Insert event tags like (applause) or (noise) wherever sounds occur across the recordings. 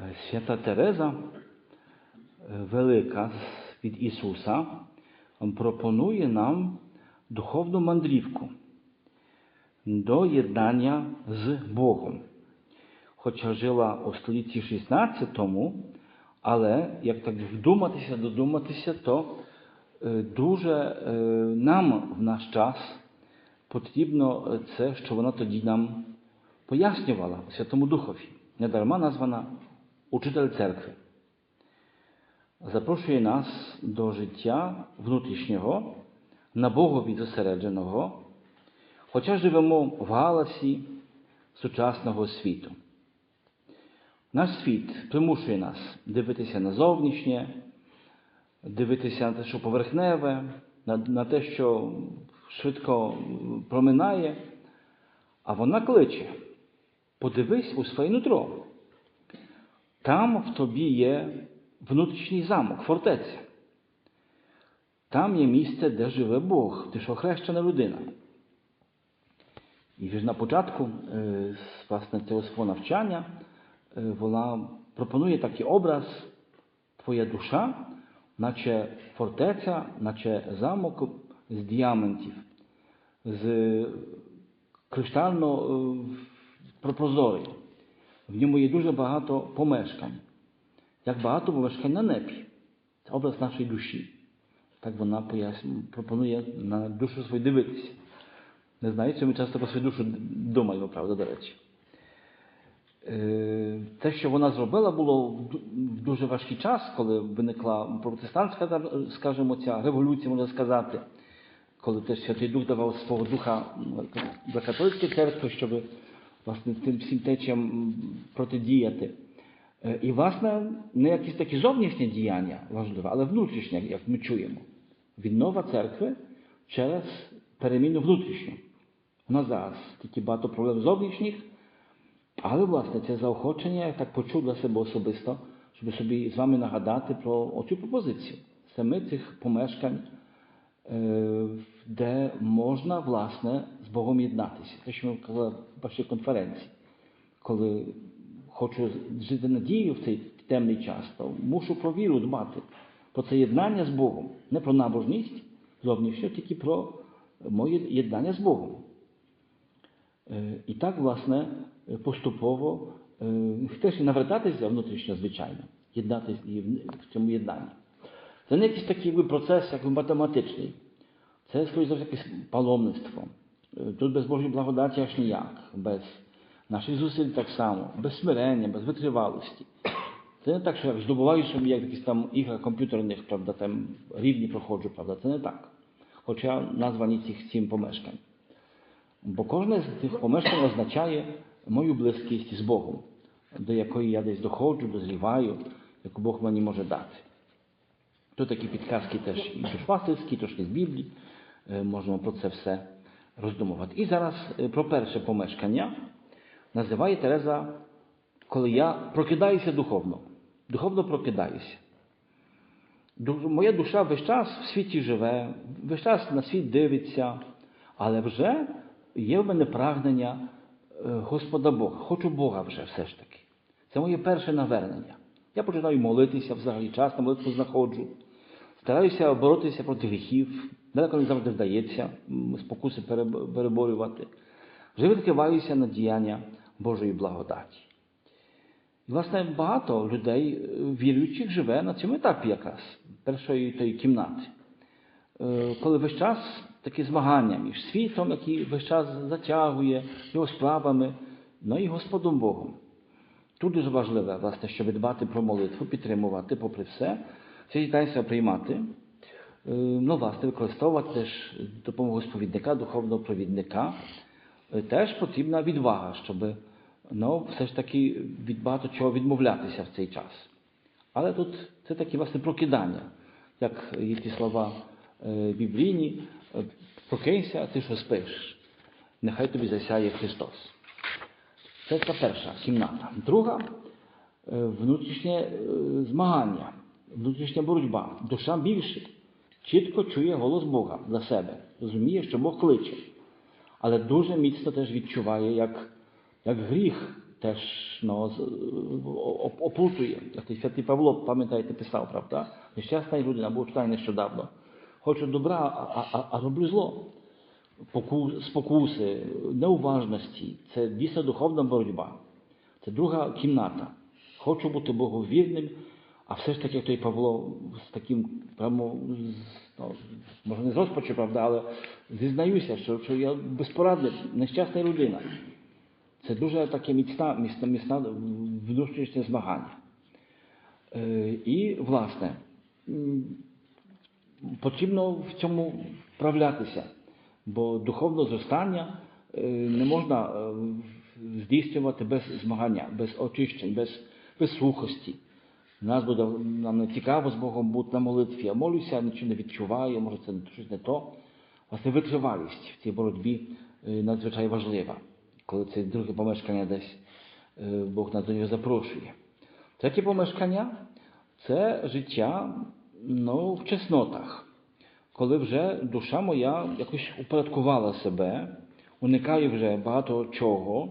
Е, Свята Тереза, е, велика від Ісуса, пропонує нам духовну мандрівку до єднання з Богом. Хоча жила у столітті 16, але як так вдуматися, додуматися, то е, дуже нам в наш час потрібно це, що вона тоді нам пояснювала Святому Духові. Недарма названа Учитель церкви. Запрошує нас до життя внутрішнього, на Богові зосередженого, хоча живемо в галасі сучасного світу. Наш світ примушує нас дивитися на зовнішнє, дивитися на те, що поверхневе, на, на те, що швидко проминає, а вона кличе: подивись у своє нутро. Там в тобі є внутрішній замок, фортеця. Там є місце, де живе Бог, ти ж охрещена людина. І ж на початку е, з, власне, цього свого навчання е, вона пропонує такий образ, твоя душа, наче фортеця, наче замок з діамантів, з криштально е, прозорий. В ньому є дуже багато помешкань, як багато помешкань на небі. Це образ нашої душі. Так вона пропонує на душу свою дивитися. Не знаю, чи ми часто про свою душу думаємо, правда, до речі. Е, Те, що вона зробила, було в дуже важкий час, коли виникла протестантська, скажімо, ця революція, можна сказати, коли теж Святий Дух давав свого духа для католицької церкви, щоб власне тим всім течіям протидіяти. Е, І, власне, не якісь такі зовнішні діяння важливе, але внутрішнє, як ми чуємо. Віднова церкви через переміну внутрішню. Нас зараз тільки багато проблем зовнішніх, але, власне, це заохочення я так почув для себе особисто, щоб собі з вами нагадати про оцю пропозицію. Саме цих помешкань, де можна, власне, з Богом єднатися. Те, що ми казали в вашій конференції. Коли хочу жити надією в цей темний час, то мушу про віру дбати, про це єднання з Богом. Не про набожність зовнішню, тільки про моє єднання з Богом. Е, І так, власне, е, поступово е, теж навертатися внутрішньо, звичайно, єднатися і в цьому єднанні. Це не якийсь такий процес, як математичний. Це, скоріше за якесь паломництво. Тут без Божої благодаті аж ніяк, без наших зусиль так само, без смирення, без витривалості. Це не так, що я здобуваю собі як якісь там ігри комп'ютерних, правда, там рівні проходжу, правда, це не так. Хоча названі цих сім помешкань. Бо кожне з цих помешкань означає мою близькість з Богом, до якої я десь доходжу, дозріваю, яку Бог мені може дати. Тут такі підказки теж і душпастерські, трошки з Біблії, можемо про це все роздумувати. І зараз про перше помешкання називає Тереза, коли я прокидаюся духовно. Духовно прокидаюся. Моя душа весь час в світі живе, весь час на світ дивиться, але вже є в мене прагнення Господа Бога. Хочу Бога вже все ж таки. Це моє перше навернення. Я починаю молитися взагалі, час на молитву знаходжу. Стараюся боротися проти гріхів, далеко не завжди вдається спокуси переб- переборювати. Вже відкриваюся на діяння Божої благодаті. І, власне, багато людей е, віруючих живе на цьому етапі якраз першої тої кімнати. Е, Коли весь час такі змагання між світом, який весь час затягує його справами, ну і Господом Богом. Тут дуже важливе, власне, щоб дбати про молитву, підтримувати, попри все, всі таїнства приймати, ну, власне, використовувати теж допомогу сповідника, духовного провідника. Теж потрібна відвага, щоб ну, все ж таки від багато чого відмовлятися в цей час. Але тут це такі власне прокидання, як є ті слова біблійні, прокинься, а ти що спиш, нехай тобі засяє Христос. Це та перша кімната. Друга внутрішнє змагання, внутрішня боротьба. Душа більше чітко чує голос Бога для себе, розуміє, що Бог кличе, але дуже міцно теж відчуває, як, як гріх теж ну, з- о- оплутує. Як святий Павло, пам'ятаєте, писав, правда? Нещасна людина, був читаю нещодавно. Хочу добра, а, а, а роблю зло. Поку- спокуси, неуважності це дійсно духовна боротьба. Це друга кімната. Хочу бути боговірним, а все ж таки, той Павло з таким прямо, ну, може не з розпачу, правда, але зізнаюся, що, що я безпорадний, нещасна людина. Це дуже таке міцна, міцна, міцна внутрішнє змагання. Е, і, власне, потрібно в цьому вправлятися, бо духовне зростання е, не можна е, здійснювати без змагання, без очищень, без, без сухості. Нас буде нам не цікаво з Богом бути на молитві. Я молюся, нічого не відчуваю, може це щось не то. Власне, витривалість в цій боротьбі е, надзвичай важлива, коли це друге помешкання десь е, Бог нас до нього запрошує. Третє помешкання це життя ну, в чеснотах, коли вже душа моя якось упорядкувала себе, уникає вже багато чого,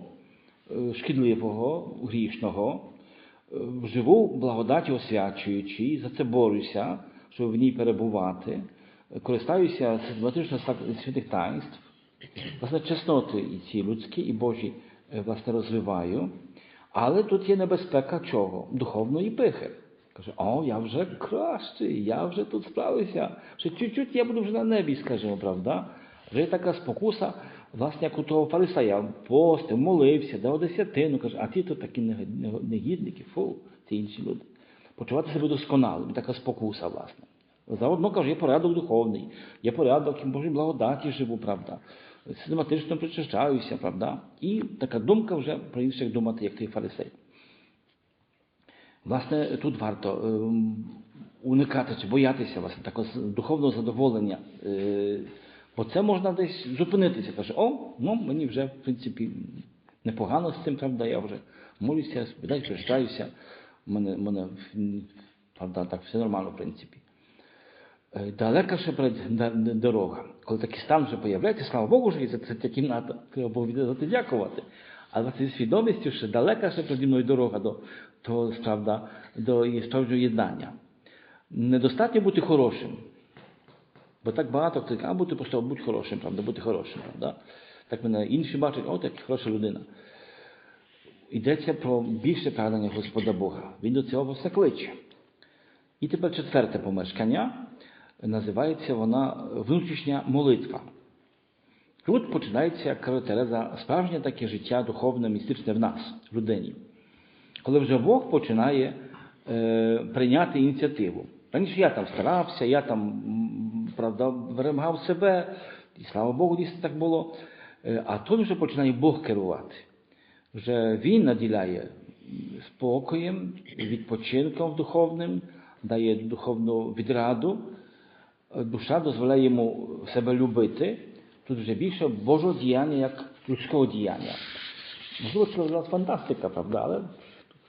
е, шкідливого, грішного, живу благодаті освячуючи, за це борюся, щоб в ній перебувати, е, користаюся систематично святих таїнств, власне, чесноти і ці людські, і Божі е, власне розвиваю. Але тут є небезпека чого? Духовної пихи. Каже, о, я вже кращий, я вже тут справився. Ще чуть-чуть я буду вже на небі, скажімо, правда? Вже є така спокуса, власне, як у того фарисея, постив, молився, дав десятину, каже, а ті то такі нег- нег- негідники, фу, ці інші люди. Почувати себе досконалим, така спокуса, власне. Заодно каже, є порядок духовний, є порядок, в Божій благодаті живу, правда. Систематично причащаюся, правда. І така думка вже про інших думати, як той фарисей. Власне, тут варто ем, уникати чи боятися власне, такого духовного задоволення. Е, Бо це можна десь зупинитися. Каже, о, ну мені вже, в принципі, непогано з цим, правда, я вже молюся, прощаюся. У мене, мене правда, так все нормально, в принципі. Е, Далека ще дорога. Коли такий стан вже появляється, слава Богу, що є ця, ця кімната, треба Богу це дякувати. Але зі свідомістю, що далека ще переді мною дорога до, до, правда, до справжнього єднання. Недостатньо бути хорошим. Бо так багато хто каже, а бути просто будь хорошим, правда, бути хорошим, правда. Так мене інші бачать, о, так хороша людина. Йдеться про більше прагнення Господа Бога. Він до цього все кличе. І тепер четверте помешкання. Називається вона внутрішня молитва. Тут починається, як каже Тереза, справжнє таке життя духовне, містичне в нас, в людині. Коли вже Бог починає е, прийняти ініціативу. Раніше я там старався, я там, правда, вимагав себе, і слава Богу, дійсно так було. А тут вже починає Бог керувати. Вже Він наділяє спокоєм, відпочинком духовним, дає духовну відраду, душа дозволяє йому себе любити. Тут вже більше Божого діяння, як людського діяння. Можливо, це для вас фантастика, правда, але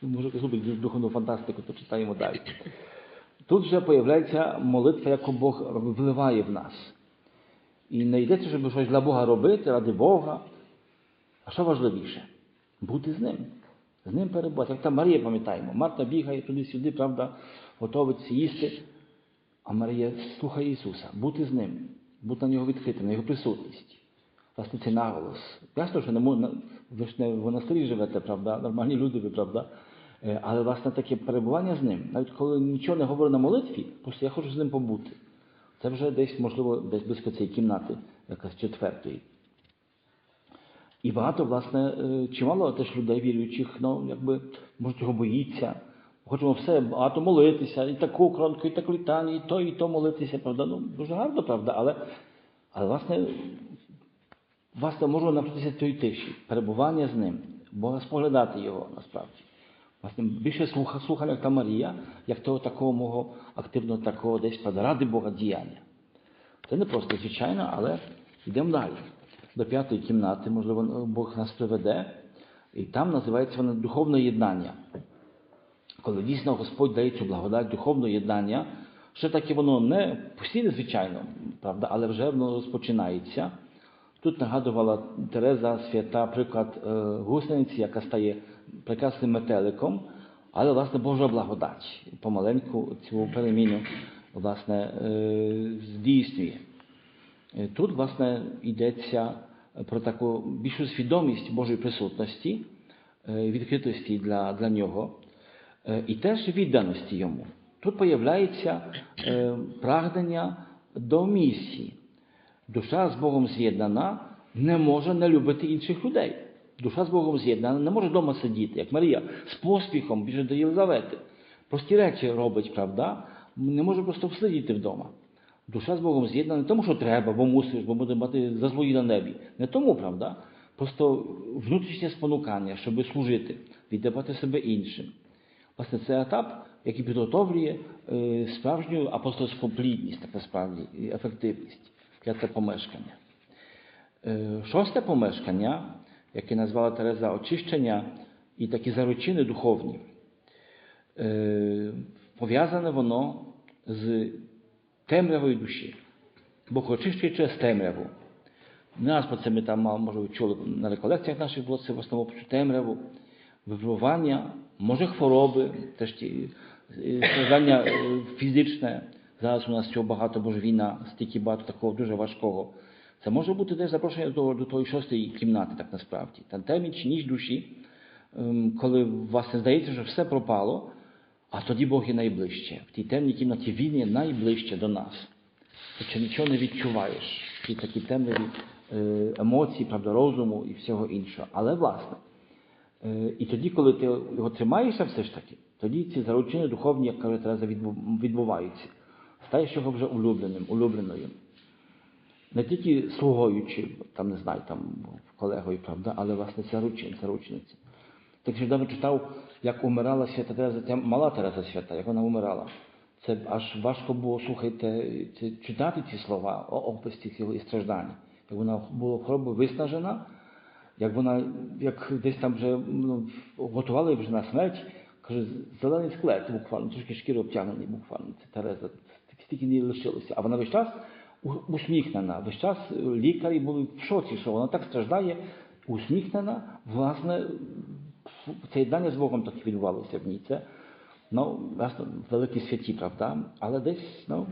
може любить духовну фантастику, то читаємо далі. Тут вже появляється молитва, яку Бог вливає в нас. І не йдеться, щоб щось для Бога робити, ради Бога. А що важливіше? Бути з ним. З ним перебувати. Як там Марія, пам'ятаємо, Марта бігає туди-сюди, правда, готовиться їсти. А Марія слухає Ісуса, бути з ним, бути на нього відкритим, на його присутність. Власне, це наголос. Ясно, що не можна, ви ж не в монастирі живете, правда, нормальні люди ви, правда. Е, Але власне таке перебування з ним, навіть коли нічого не говорю на молитві, просто я хочу з ним побути. Це вже десь, можливо, десь близько цієї кімнати, якась четвертої. І багато, власне, е, чимало теж людей віруючих, ну, якби, може, цього боїться. Хочемо все багато молитися, і таку кронку, і таку літання, і то, і то молитися, правда. Ну, дуже гарно, правда, але, але власне, власне, можна навчитися цієї тиші, перебування з ним, Бога споглядати його насправді. Власне, більше слуха, слухання, як та Марія, як того такого мого активного такого десь ради Бога діяння. Це не просто звичайно, але йдемо далі. До п'ятої кімнати, можливо, Бог нас приведе, і там називається вона духовне єднання. Коли дійсно Господь дає цю благодать духовного єднання, ще таки воно не постійне, звичайно, правда, але вже воно розпочинається. Тут нагадувала Тереза свята приклад е, гусениці, яка стає прекрасним метеликом, але власне Божа благодать помаленьку цю переміну власне е, здійснює. Е, Тут, власне, йдеться про таку більшу свідомість Божої присутності, е, відкритості для, для нього і теж відданості йому. Тут появляється прагнення до місії. Душа з Богом з'єднана не може не любити інших людей. Душа з Богом з'єднана не може вдома сидіти, як Марія, з поспіхом біжить до Єлизавети. Прості речі робить, правда, не може просто всидіти вдома. Душа з Богом з'єднана не тому, що треба, бо мусиш, бо буде мати заслуги на небі. Не тому, правда? Просто внутрішнє спонукання, щоб служити, віддавати себе іншим. Власне, це етап, який підготовлює е, справжню апостольську плідність, так насправді, ефективність для помешкання. Е, Шосте помешкання, яке назвала Тереза очищення і такі заручини духовні, пов'язане воно з темрявою душі. Бог очищує через темряву. Раз про це ми там, може, ви чули на реколекціях наших було це в основному про темряву, випробування, може хвороби, теж ті страждання фізичне. Зараз у нас цього багато, бо війна, стільки багато такого дуже важкого. Це може бути теж запрошення до, до тої шостої кімнати, так насправді. Та темінь чи ніч душі, ем, коли власне здається, що все пропало, а тоді Бог є найближче. В тій темній кімнаті Він є найближче до нас. Ти нічого не відчуваєш, ті такі темряві е, емоції, правда, розуму і всього іншого. Але власне, е, і тоді, коли ти його тримаєшся все ж таки, тоді ці заручини духовні, як каже Тереза, відбуваються. Стаєш його вже улюбленим, улюбленою. Не тільки слугою чи там, не знаю, там колегою, правда, але власне заручин, заручниця. Так що давно читав, як умирала свята Тереза, ця мала Тереза свята, як вона умирала. Це аж важко було, слухайте, це, читати ці слова, опис цих його і страждань. Як вона була хворобою виснажена, як вона, як десь там вже ну, готували вже на смерть, каже, зелений склет буквально, трошки шкіри обтягнений буквально. Це Тереза, стільки не лишилося. А вона весь час усміхнена, весь час лікарі були в шоці, що вона так страждає, усміхнена, власне, це єднання з Богом так відбувалося в ній. Це ну, власне, великі святі, правда? Але десь, ну,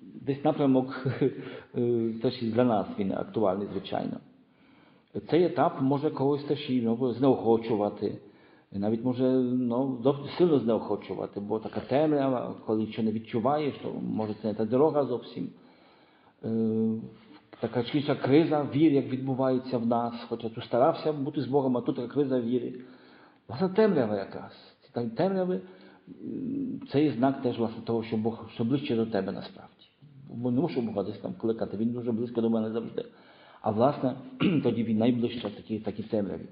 десь напрямок (laughs) е, теж і для нас він актуальний, звичайно. Цей етап може когось теж і ну, знеохочувати, навіть може ну, сильно знеохочувати, бо така темрява, коли нічого не відчуваєш, то може це не та дорога зовсім. Е, така чиста криза віри, як відбувається в нас, хоча тут старався бути з Богом, а тут така криза віри. Власне, темрява якраз. Ці темряви це є знак теж власне того, що Бог що ближче до тебе насправді. Бо не мушу Бога десь там кликати, він дуже близько до мене завжди. А власне, (clears throat) тоді він найближче в такій, такій темряві.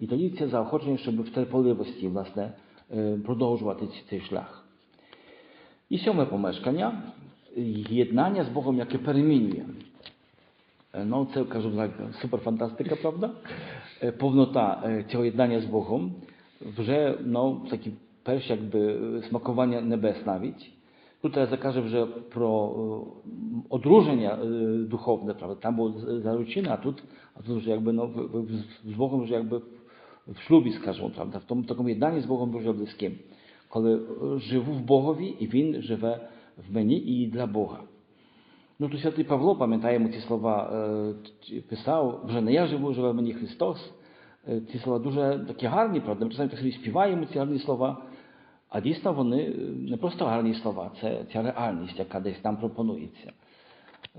І тоді це заохочення, щоб в терпеливості власне, е, продовжувати цей шлях. І сьоме помешкання єднання з Богом, яке перемінює. Е, Ну, це кажу, так, суперфантастика, правда? Е, Повнота е, цього єднання з Богом вже ну, такі перші якби, е, смакування небес навіть. Тут я закаже вже про е, одруження е, духовне, правда? Там було з- заручина, а тут, а тут вже якби ну, в- в- з Богом вже якби в шлюбі, скажімо, правда, в тому такому єднанні з Богом дуже близьким. Коли е, живу в Богові, і Він живе в мені і для Бога. Ну, то святий Павло, пам'ятаємо ці слова, е, писав, вже не я живу, живе в мені Христос. Е, Ці слова дуже такі гарні, правда, ми часами так собі співаємо ці гарні слова. А дійсно вони е, не просто гарні слова, це ця реальність, яка десь нам пропонується.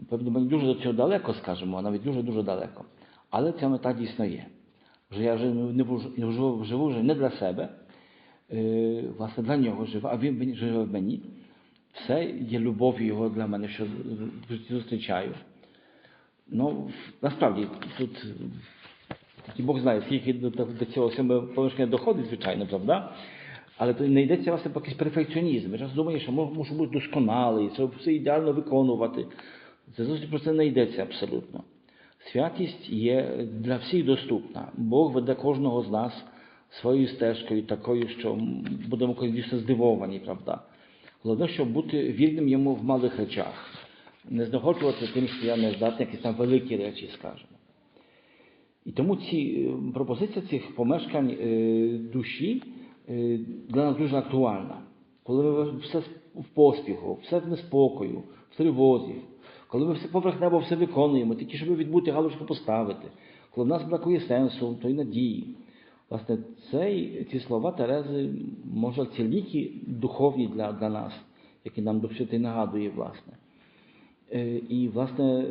Певно, ми дуже до цього далеко скажемо, а навіть дуже-дуже далеко. Але ця мета дійсно є. Вже я не вжу- живу вже не для себе, власне, для нього живу, а він живе в мені. Все є любов'ю його для мене, що зустрічаю. Ну, насправді, тут Бог знає, скільки до, цього помешкання доходить, звичайно, правда? Але то не йдеться власне про якийсь перфекціонізм. Я часто думаю, що мушу бути досконалий, це все ідеально виконувати. Це зовсім про це не йдеться абсолютно. Святість є для всіх доступна. Бог веде кожного з нас своєю стежкою, такою, що будемо дійсно здивовані, правда. Головне, щоб бути вірним йому в малих речах, не знаходжувати тим, що я не здатний, якісь там великі речі, скажемо. І тому ці е, пропозиція цих помешкань е, душі е, для нас дуже актуальна. Коли ви все в поспіху, все в неспокою, в тривозі, коли ми все поверхнево все виконуємо, тільки щоб відбути галочку поставити, коли в нас бракує сенсу, то й надії. Власне, цей, ці слова Терези, може, ці ліки духовні для, для нас, які нам Дух Святий нагадує, власне. Е, І, власне,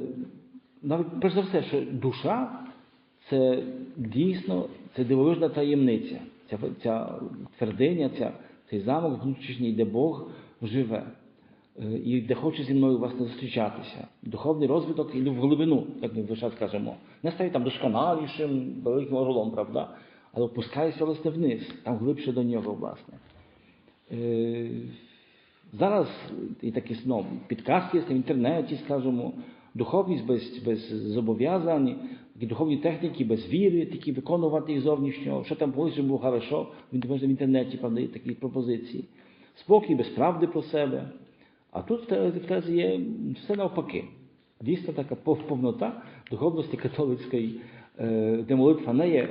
навіть перш за все, що душа це дійсно це дивовижна таємниця, ця, ця твердиня, ця, цей замок внутрішній, де Бог живе. Е, І де хоче зі мною власне зустрічатися. Духовний розвиток іде в глибину, як ми весь час кажемо. Не стає там досконалішим, великим орлом, правда? Але опускається власне вниз, там глибше до нього, власне. Зараз і такі ну, підказки в інтернеті, скажімо, духовність без, без зобов'язань, духовні техніки без віри, такі виконувати їх зовнішньо, що там колись було хорошо, в інтернеті правда, є такі пропозиції. Спокій без правди про себе. А тут в тезі є все навпаки. Дійсно така повнота духовності католицької, де молитва не є,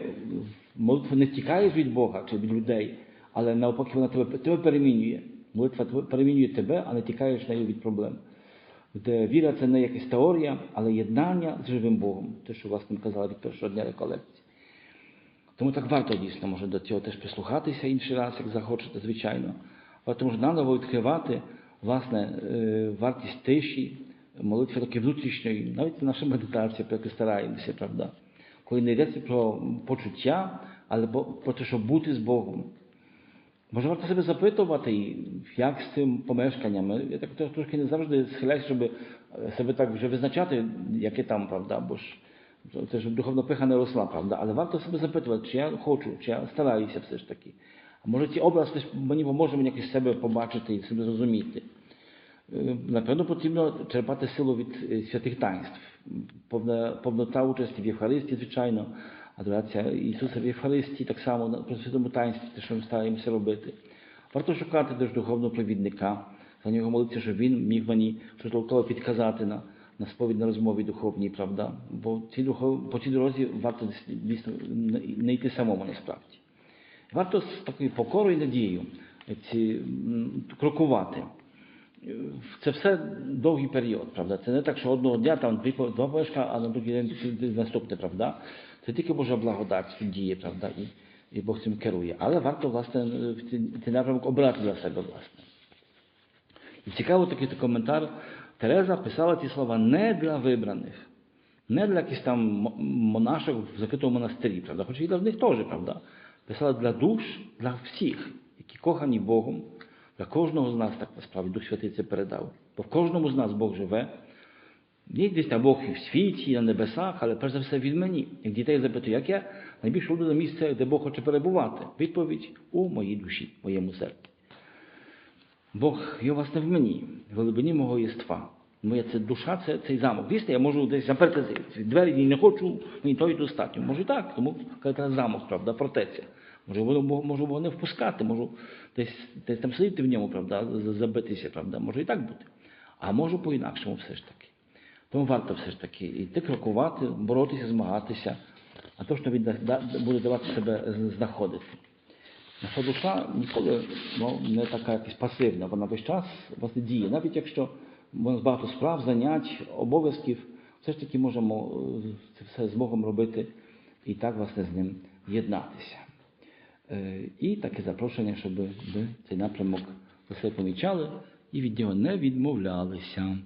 молитва не тікає від Бога чи від людей, але навпаки вона тебе, тебе перемінює. Молитва перемінює тебе, а не тікаєш нею від проблем. Де віра це не якась теорія, але єднання з живим Богом. Те, що власне казали від першого дня реколекції. Тому так варто дійсно може до цього теж прислухатися інший раз, як захочете, звичайно. Варто може наново відкривати власне е, вартість тиші, молитви таки внутрішньої, навіть наша медитація, про яку стараємося, правда. Коли не йдеться про почуття, але бо- про те, щоб бути з Богом. Може варто себе запитувати, і як з цим помешканням. Я так теж трошки не завжди схиляюсь, щоб е, себе так вже визначати, яке там, правда, бо ж це ж духовна пиха не росла, правда. Але варто себе запитувати, чи я хочу, чи я стараюся все ж таки. А може ці образ теж мені поможе мені якось себе Напевно, потрібно черпати силу від е, святих таїнств. Повна, повнота участі в Євхаристії, звичайно, адорація Ісуса в Євхаристії, так само на святому таїнстві, те, що ми стараємося робити. Варто шукати теж духовного провідника, за нього молитися, щоб він міг мені щось толково підказати на, на сповідь на розмові духовній, правда. Бо ці духов, по цій дорозі варто дійсно не- йти самому насправді. Варто з такою покорою і надією ці, крокувати. Це все довгий період, правда. Це не так, що одного дня там два пешка, а на другий день наступне, правда. Це тільки Божа благодать діє, правда, і, і Бог цим керує. Але варто, власне, цей, напрямок обрати для себе, власне. І цікаво такий коментар. Тереза писала ці слова не для вибраних, не для якихось там монашок в закритому монастирі, правда, хоч і для них теж, правда. Писала для душ, для всіх, які кохані Богом, для кожного з нас так насправді Дух Святий це передав. Бо в кожному з нас Бог живе. Є десь там Бог і в світі, і на небесах, але перш за все від мені. Як дітей запитую, як я найбільше люблю місце, де Бог хоче перебувати? Відповідь у моїй душі, моєму серці. Бог є власне в мені, в глибині мого єства. Моя це душа, це цей замок. Дійсно, я можу десь заперти двері не хочу, мені то і достатньо. Може так, тому каже замок, правда, фортеця. Воно можу його не впускати, можу десь, десь там сидіти в ньому, правда, забитися, правда, може і так бути. А можу по-інакшому все ж таки. Тому варто все ж таки йти крокувати, боротися, змагатися, а то, що він буде давати себе знаходити. Наша душа ніколи ну, не така якась пасивна, вона весь час власне діє. Навіть якщо багато справ, занять, обов'язків, все ж таки можемо е, це все з Богом робити і так власне з ним єднатися. І таке запрошення, щоб ви цей напрямок усе помічали і від нього не відмовлялися.